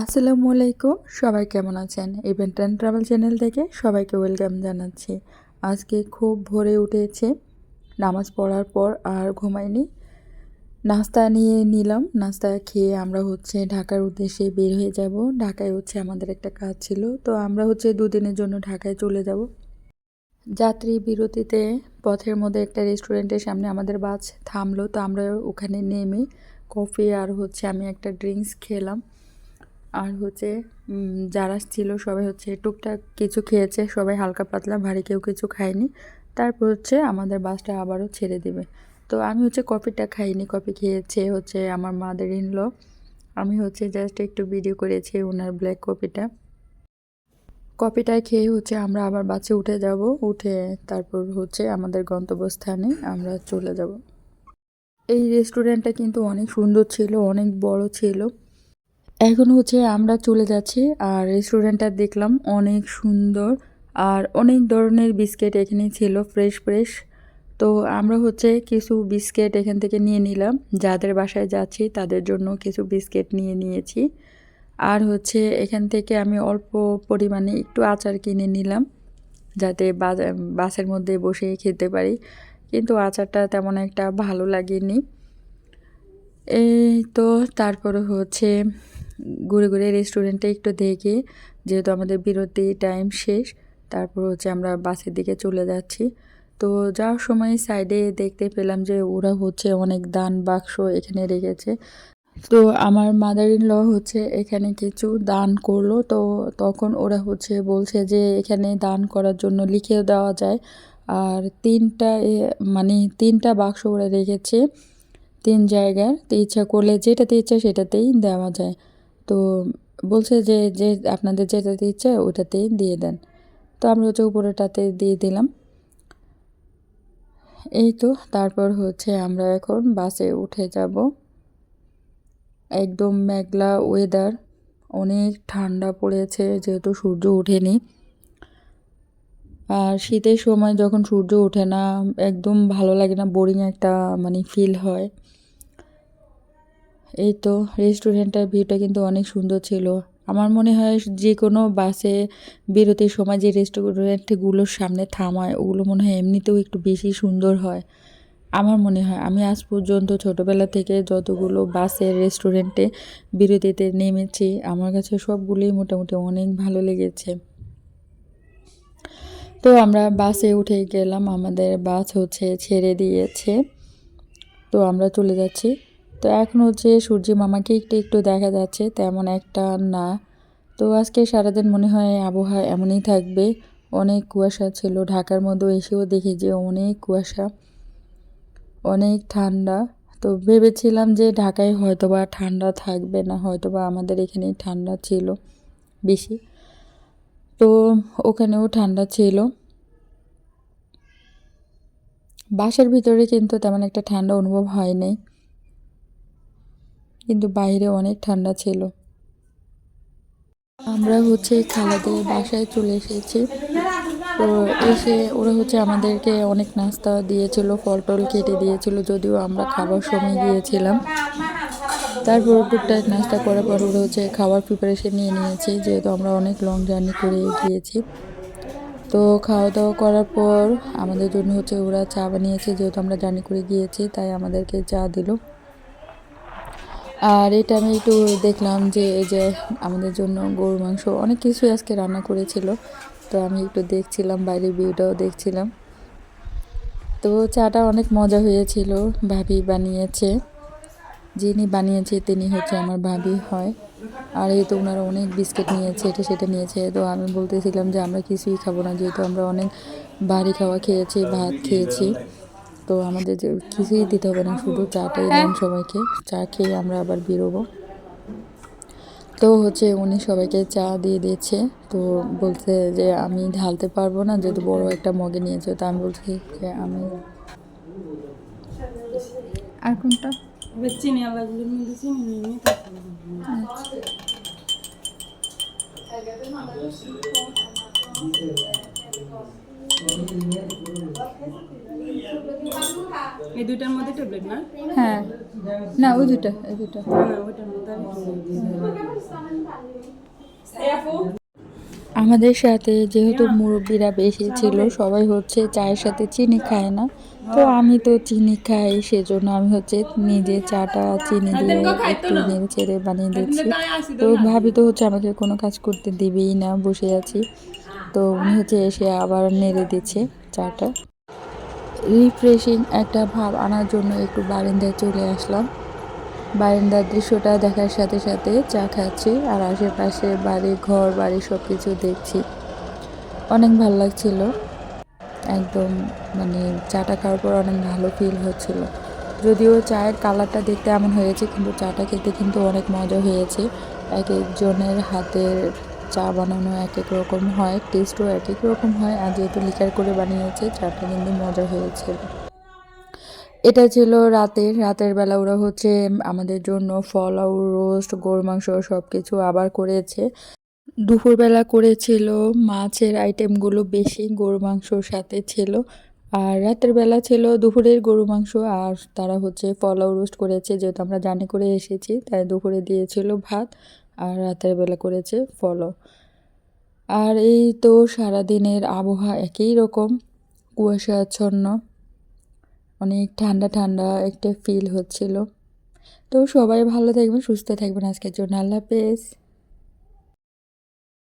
আসসালামু আলাইকুম। সবাই কেমন আছেন? ইভেন্ট অ্যান্ড ট্রাভেল চ্যানেল থেকে সবাইকে ওয়েলকাম জানাচ্ছি। আজকে খুব ভোরে উঠেছে। নামাজ পড়ার পর আর ঘুমাইনি। নাস্তা নিয়ে নিলাম। নাস্তা খেয়ে আমরা হচ্ছে ঢাকার উদ্দেশ্যে বের হয়ে যাব। ঢাকায় হচ্ছে আমাদের একটা কাজ ছিল। তো আমরা হচ্ছে দুদিনের জন্য ঢাকায় চলে যাব। যাত্রী বিরতিতে পথের মধ্যে একটা রেস্টুরেন্টের সামনে আমাদের বাস থামলো। তো আমরা ওখানে নেমে কফি আর হচ্ছে আমি একটা ড্রিঙ্কস খেলাম। আর হচ্ছে যারা ছিল সবাই হচ্ছে টুকটাক কিছু খেয়েছে, সবাই হালকা পাতলা, ভারী কেউ কিছু খায়নি। তারপর হচ্ছে আমাদের বাসটা আবারও ছেড়ে দেবে। তো আমি হচ্ছে কফিটা খাইনি, কফি খেয়েছে হচ্ছে আমার মাদার ইনল আমি হচ্ছে জাস্ট একটু ভিডিও করেছি ওনার ব্ল্যাক কফিটা। কফিটা খেয়ে হচ্ছে আমরা আবার বাসে উঠে যাব, উঠে তারপর হচ্ছে আমাদের গন্তব্যস্থানে আমরা চলে যাব। এই রেস্টুরেন্টটা কিন্তু অনেক সুন্দর ছিল, অনেক বড় ছিল। এখন হচ্ছে আমরা চলে যাচ্ছি আর রেস্টুরেন্টটা দেখলাম অনেক সুন্দর আর অনেক ধরনের বিস্কিট এখানে ছিল ফ্রেশ ফ্রেশ তো আমরা হচ্ছে কিছু বিস্কিট এখান থেকে নিয়ে নিলাম। যাদের বাসায় যাচ্ছি তাদের জন্য কিছু বিস্কিট নিয়ে নিয়েছি। আর হচ্ছে এখান থেকে আমি অল্প পরিমাণে একটু আচার কিনে নিলাম, যাতে বাসের মধ্যে বসে খেতে পারি। কিন্তু আচারটা তেমন একটা ভালো লাগেনি। এই তো তারপরে হচ্ছে ঘুরে ঘুরে রেস্টুরেন্টে একটু দেখে, যেহেতু আমাদের বিরতি টাইম শেষ, তারপর হচ্ছে আমরা বাসের দিকে চলে যাচ্ছি। তো যাওয়ার সময় সাইডে দেখতে পেলাম যে ওরা হচ্ছে অনেক দান বাক্স এখানে রেখেছে। তো আমার মাদার ইন ল হচ্ছে এখানে কিছু দান করল, তো তখন ওরা হচ্ছে বলছে যে এখানে দান করার জন্য লিখে দেওয়া যায়। আর তিনটা মানে তিনটা বাক্স ওরা রেখেছে, তিন জায়গার। তো ইচ্ছা করলে যেটাতে ইচ্ছা সেটাতেই দেওয়া যায়। তো বলছে যে যে আপনাদের যেটাতে ইচ্ছা ওটাতেই দিয়ে দেন। তো আমরা হচ্ছে উপরেটাতে দিয়ে দিলাম। এই তো, তারপর হচ্ছে আমরা এখন বাসে উঠে যাব। একদম মেঘলা ওয়েদার অনেক ঠান্ডা পড়েছে যেহেতু সূর্য ওঠেনি। আর শীতের সময় যখন সূর্য ওঠে না, একদম ভালো লাগে না বোরিং একটা মানে ফিল হয়। এই তো রেস্টুরেন্টের ভিউটা কিন্তু অনেক সুন্দর ছিল। আমার মনে হয় যে কোনো বাসে বিরতির সময় যে রেস্টুরেন্টগুলোর সামনে থামায়, ওগুলো মনে হয় এমনিতেও একটু বেশি সুন্দর হয়। আমার মনে হয়, আমি আজ পর্যন্ত ছোটোবেলা থেকে যতগুলো বাসের রেস্টুরেন্টে বিরতিতে নেমেছি, আমার কাছে সবগুলোই মোটামুটি অনেক ভালো লেগেছে। তো আমরা বাসে উঠে গেলাম, আমাদের বাস হচ্ছে ছেড়ে দিয়েছে। তো আমরা চলে যাচ্ছি। তো এখন হচ্ছে সূর্য মামাকে একটু একটু দেখা যাচ্ছে, তেমন একটা না। তো আজকে সারাদিন মনে হয় আবহাওয়া এমনই থাকবে। অনেক কুয়াশা ছিল, ঢাকার মধ্যে এসেও দেখি যে অনেক কুয়াশা, অনেক ঠান্ডা। তো ভেবেছিলাম যে ঢাকায় হয়তোবা ঠান্ডা থাকবে না, হয়তোবা আমাদের এখানেই ঠান্ডা ছিল বেশি। তো ওখানেও ঠান্ডা ছিল। বাসার ভিতরে কিন্তু তেমন একটা ঠান্ডা অনুভব হয়নি। কিন্তু বাইরে অনেক ঠান্ডা ছিল। আমরা হচ্ছে খালাদের বাসায় চলে এসেছি। তো এসে ওরা হচ্ছে আমাদেরকে অনেক নাস্তা দিয়েছিল ফল টল কেটে দিয়েছিল, যদিও আমরা খাবার সময় গিয়েছিলাম। তারপর টুকটাক নাস্তা করার পর ওরা হচ্ছে খাবার প্রিপারেশন নিয়ে নিয়েছি, যেহেতু আমরা অনেক লং জার্নি করে গিয়েছি। তো খাওয়া দাওয়া করার পর আমাদের জন্য হচ্ছে ওরা চা বানিয়েছে, যেহেতু আমরা জার্নি করে গিয়েছি, তাই আমাদেরকে চা দিল। আর এটা আমি একটু দেখলাম যে এই যে আমাদের জন্য গরুর মাংস অনেক কিছুই আজকে রান্না করেছিল। তো আমি একটু দেখছিলাম, বাইরের ভিউটাও দেখছিলাম। তো চাটা অনেক মজা হয়েছিল, ভাবি বানিয়েছে। যিনি বানিয়েছে তিনি হচ্ছে আমার ভাবি হয়। আর এই তো ওনারা অনেক বিস্কিট নিয়েছে, এটা সেটা নিয়েছে। তো আমি বলতেছিলাম যে আমরা কিছুই খাব না, যেহেতু আমরা অনেক বাড়ি খাওয়া খেয়েছি, ভাত খেয়েছি। তো আমাদের যে কিছুই দিতে হবে না শুধু চাটাই দেন সবাইকে। চা খেয়ে আমরা আবার বেরোবো। তো হচ্ছে উনি সবাইকে চা দিয়ে দিয়েছে। তো বলছে যে আমি ঢালতে পারব না যেহেতু বড় একটা মগে নিয়েছে তো আমি বলছি যে আমি আর কোনটা? চিনি এই মধ্যে ট্যাবলেট না? হ্যাঁ। না ওই দুটা দুটা নেই। আমাদের সাথে যেহেতু মুরব্বীরা বেশি ছিল সবাই হচ্ছে চায়ের সাথে চিনি খায় না। তো আমি তো চিনি খাই সেজন্য আমি হচ্ছে নিজে চাটা চিনি দিয়ে একটু নেড়ে চেড়ে বানিয়ে দিচ্ছি। তো ভাবি তো হচ্ছে আমাকে কোনো কাজ করতে দিবেই না বসে আছি। তো উনি হচ্ছে এসে আবার নেড়ে দিচ্ছে চাটা। রিফ্রেশিং একটা ভাব আনার জন্য একটু বারান্দায় চলে আসলাম। বারান্দার দৃশ্যটা দেখার সাথে সাথে চা খাচ্ছি আর আশেপাশে বাড়ি ঘর, বাড়ি সব কিছু দেখছি। অনেক ভালো লাগছিল। একদম মানে চাটা খাওয়ার পর অনেক ভালো ফিল হচ্ছিল। যদিও চায়ের কালারটা দেখতে এমন হয়েছে, কিন্তু চাটা খেতে কিন্তু অনেক মজা হয়েছে। এক একজনের হাতের চা বানানো এক এক রকম হয় টেস্টও এক এক রকম হয়। আর যেহেতু লিকার করে বানিয়েছে, চাটা কিন্তু মজা হয়েছে। এটা ছিল রাতের। রাতের বেলা ওরা হচ্ছে আমাদের জন্য ফলাউ রোস্ট গরু মাংস সব কিছু আবার করেছে। দুপুরবেলা করেছিল, মাছের আইটেমগুলো বেশি গরু মাংসর সাথে ছিল। আর রাতের বেলা ছিল দুপুরের গরু মাংস আর তারা হচ্ছে ফলাউ রোস্ট করেছে, যেহেতু আমরা জানি করে এসেছি, তাই দুপুরে দিয়েছিল ভাত। আর রাতের বেলা করেছে ফলো আর এই তো সারাদিনের আবহাওয়া একই রকম, কুয়াশাচ্ছন্ন, অনেক ঠান্ডা ঠান্ডা একটা ফিল হচ্ছিল। তো সবাই ভালো থাকবেন, সুস্থ থাকবেন আজকের জন্য। আল্লাহ হাফেজ।